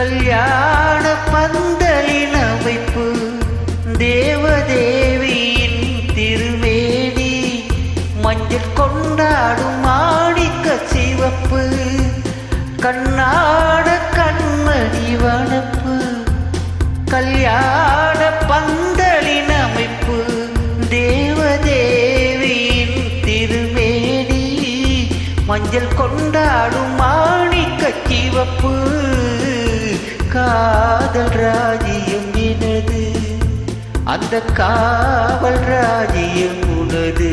கல்யாண பந்தலின் அமைப்பு தேவதேவியின் திருமேனி. மஞ்சள் கொண்டாடும் மாணிக்க சிவப்பு கண்ணாட கண்மணி வனப்பு. கல்யாண பந்தலின் அமைப்பு தேவதேவியின் திருமேனி. மஞ்சள் கொண்டாடும் காதல் ராஜியம் எனது அந்த காவல் ராஜியம் உனது.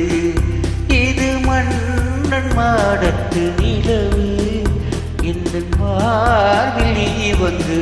இது மன்னன் மாடத்து நிலவு. இந்த பார்வில் நீ வந்து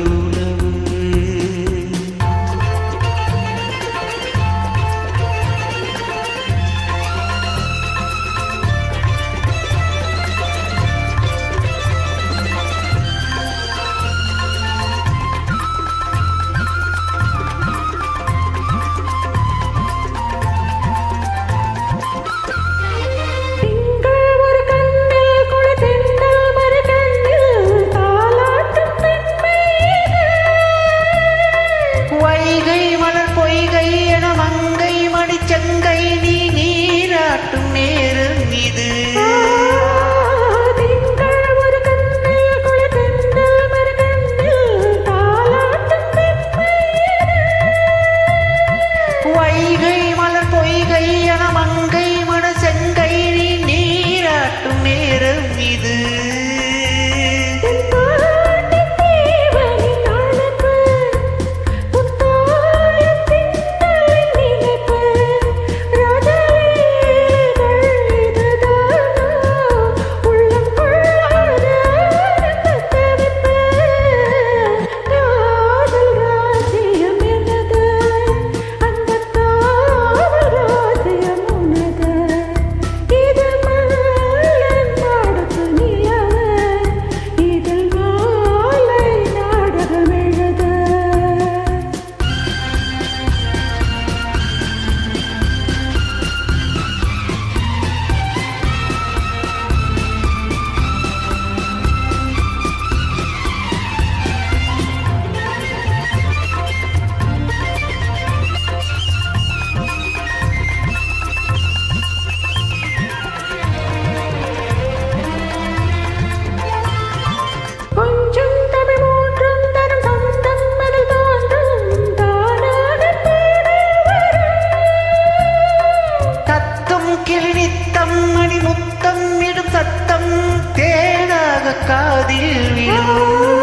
கிள்ளி தம்மணி முத்தம் இடும் சத்தம் தேனாக காதில் விழும்.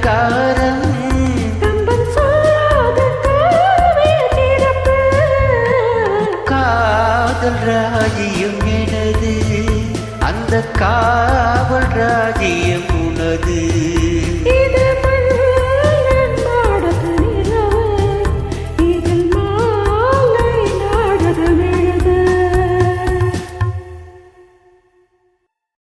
சொந்தக்காரன் காதல் ராஜியம் எனது. அந்த காவல் ராஜியம் உனது.